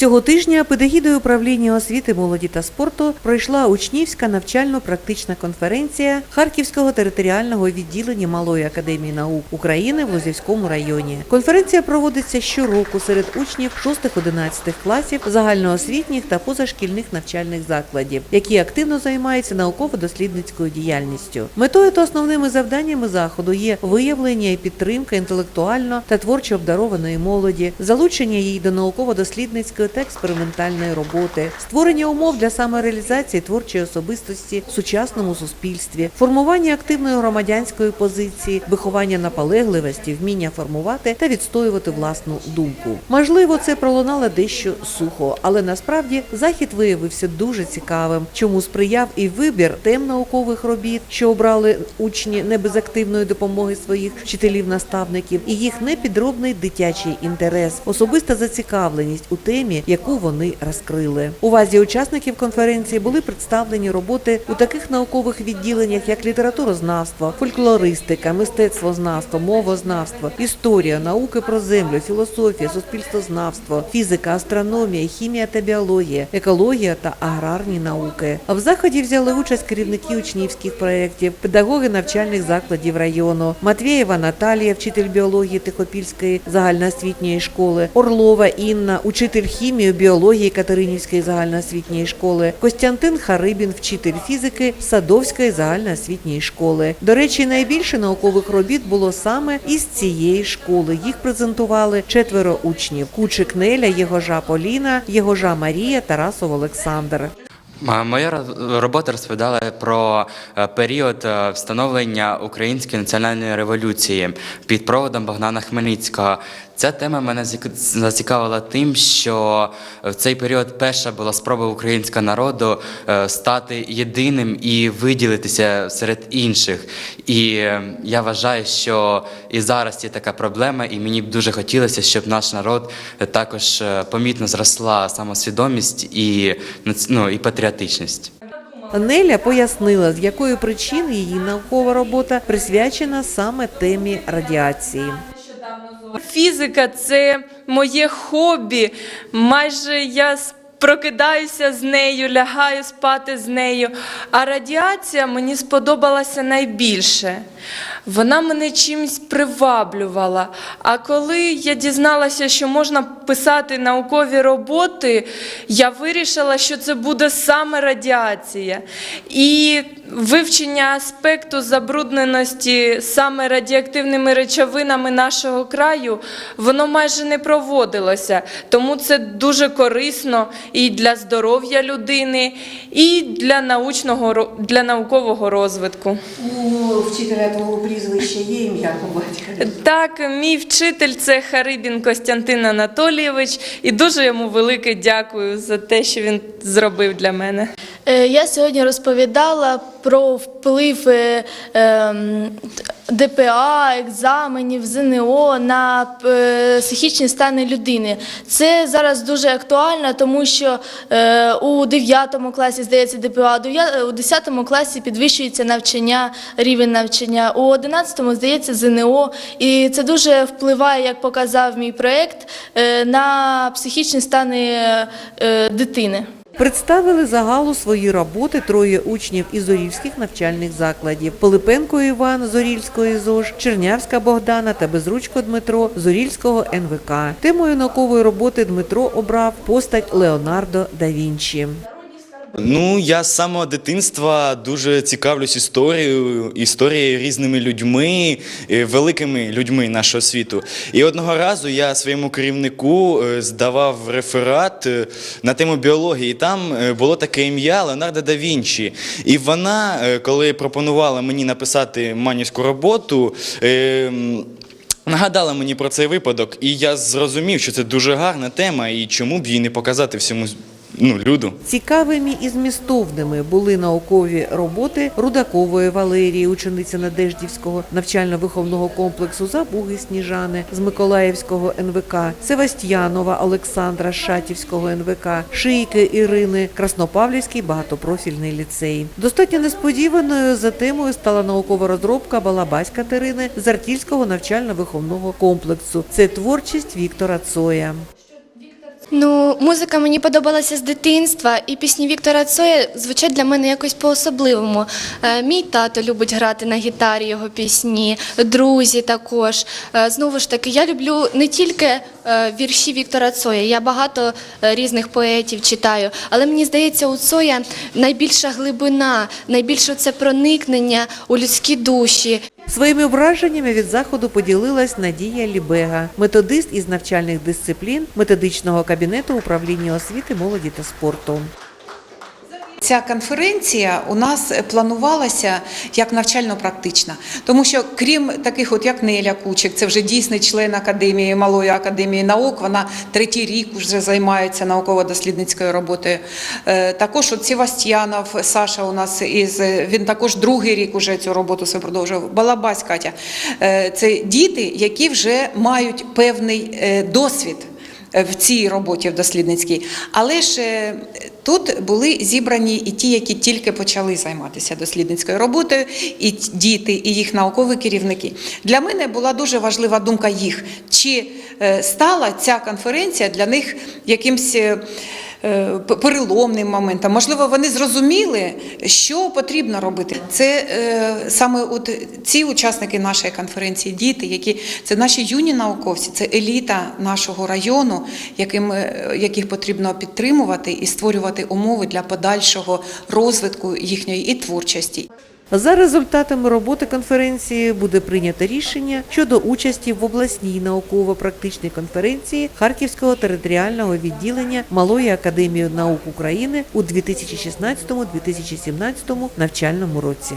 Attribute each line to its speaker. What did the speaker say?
Speaker 1: Цього тижня під управління освіти, молоді та спорту пройшла учнівська навчально-практична конференція Харківського територіального відділення Малої академії наук України в Лозівському районі. Конференція проводиться щороку серед учнів 6-11 класів загальноосвітніх та позашкільних навчальних закладів, які активно займаються науково-дослідницькою діяльністю. Метою та основними завданнями заходу є виявлення і підтримка інтелектуально та творчо обдарованої молоді, залучення її до науково-дослідницької та експериментальної роботи, створення умов для самореалізації творчої особистості в сучасному суспільстві, формування активної громадянської позиції, виховання наполегливості, вміння формувати та відстоювати власну думку. Можливо, це пролунало дещо сухо, але насправді захід виявився дуже цікавим, чому сприяв і вибір тем наукових робіт, що обрали учні не без активної допомоги своїх вчителів-наставників, і їх непідробний дитячий інтерес, особиста зацікавленість у темі, яку вони розкрили. Увазі учасників конференції були представлені роботи у таких наукових відділеннях, як літературознавство, фольклористика, мистецтвознавство, мовознавство, історія, науки про землю, філософія, суспільствознавство, фізика, астрономія, хімія та біологія, екологія та аграрні науки. А в заході взяли участь керівники учнівських проєктів, педагоги навчальних закладів району, Матвієва Наталія, вчитель біології Тихопільської загальноосвітньої школи, Орлова Інна, учитель хімії, біології Катеринівської загальноосвітньої школи, Костянтин Харибін, вчитель фізики Садовської загальноосвітньої школи. До речі, найбільше наукових робіт було саме із цієї школи. Їх презентували четверо учнів: Кучик Неля, Єгожа Поліна, Єгожа Марія, Тарасов Олександр.
Speaker 2: Моя робота розповідала про е, період е, встановлення української національної революції під проводом Богдана Хмельницького. Ця тема мене зацікавила тим, що в цей період перша була спроба українського народу е, стати єдиним і виділитися серед інших. І е, я вважаю, що і зараз є така проблема, і мені б дуже хотілося, щоб наш народ е, також е, помітно зросла самосвідомість і, ну, і патріотичність.
Speaker 1: Неля пояснила, з якої причини її наукова робота присвячена саме темі радіації.
Speaker 3: Фізика це моє хобі. Майже я прокидаюся з нею, лягаю спати з нею. А радіація мені сподобалася найбільше. Вона мене чимось приваблювала. А коли я дізналася, що можна писати наукові роботи, я вирішила, що це буде саме радіація. І вивчення аспекту забрудненості саме радіоактивними речовинами нашого краю, воно майже не проводилося. Тому це дуже корисно і для здоров'я людини, і для научного для наукового розвитку.
Speaker 4: У вчителя твого прізвища є ім'я по батькові?
Speaker 3: Так, мій вчитель це Харибін Костянтин Анатолійович, і дуже йому велике дякую за те, що він зробив для мене.
Speaker 5: Е, Я сьогодні розповідала про вплив е, ем, ДПА, екзаменів, ЗНО на е, психічні стани людини. Це зараз дуже актуально, тому що у 9 класі здається ДПА, у 10 класі підвищується навчання, рівень навчання, у 11 здається ЗНО. І це дуже впливає, як показав мій проєкт, на психічні стани дитини.
Speaker 1: Представили загалу свої роботи троє учнів із Зорільських навчальних закладів: Пилипенко Іван Зорільської ЗОЖ, Чернявська Богдана та Безручко Дмитро Зорільського НВК. Темою наукової роботи Дмитро обрав постать Леонардо да Вінчі.
Speaker 6: Ну, я з самого дитинства дуже цікавлюсь історією, історією різними людьми, е, великими людьми нашого світу. І одного разу я своєму керівнику е, здавав реферат е, на тему біології. Там було таке ім'я Леонардо да Вінчі. І вона, коли пропонувала мені написати манівську роботу, Нагадала мені про цей випадок, і я зрозумів, що це дуже гарна тема, і чому б її не показати всьому ну, люду.
Speaker 1: Цікавими і змістовними були наукові роботи Рудакової Валерії, учениці Надеждівського навчально-виховного комплексу Забуги Сніжани з Миколаївського НВК, Севастьянова Олександра Шатівського НВК, Шийки Ірини, Краснопавлівський багатопрофільний ліцей. Достатньо несподіваною за темою стала наукова розробка Балабась Катерини з Артільського навчально-виховного комплексу. Це творчість Віктора Цоя.
Speaker 7: Ну, музика мені подобалася з дитинства, і пісні Віктора Цоя звучать для мене якось по-особливому. Е, Мій тато любить грати на гітарі його пісні, друзі також. Е, Знову ж таки, я люблю не тільки е, вірші Віктора Цоя, я багато різних поетів читаю, але мені здається, у Цоя найбільша глибина, найбільше це проникнення у людські душі.
Speaker 1: Своїми враженнями від заходу поділилась Надія Лібега, методист із навчальних дисциплін методичного кабінету управління освіти, молоді та спорту.
Speaker 4: Ця конференція у нас планувалася як навчально-практична, тому що крім таких, от як Неля Кучик, це вже дійсний член академії Малої академії наук. Вона третій рік вже займається науково-дослідницькою роботою. Е, Також от Севастьянов Саша у нас із він також другий рік уже цю роботу свою продовжував. Балабась Катя. Е, Це діти, які вже мають певний е, досвід в цій роботі в дослідницькій. Але ж тут були зібрані і ті, які тільки почали займатися дослідницькою роботою, і діти, і їх наукові керівники. Для мене була дуже важлива думка їх, чи е, стала ця конференція для них якимсь. Е, Переломним моментом, можливо, вони зрозуміли, що потрібно робити. Це е, саме от ці учасники нашої конференції, діти, які це наші юні науковці, це еліта нашого району, яким, е, яких потрібно підтримувати і створювати умови для подальшого розвитку їхньої і творчості.
Speaker 1: За результатами роботи конференції буде прийнято рішення щодо участі в обласній науково-практичній конференції Харківського територіального відділення Малої академії наук України у 2016-2017 навчальному році.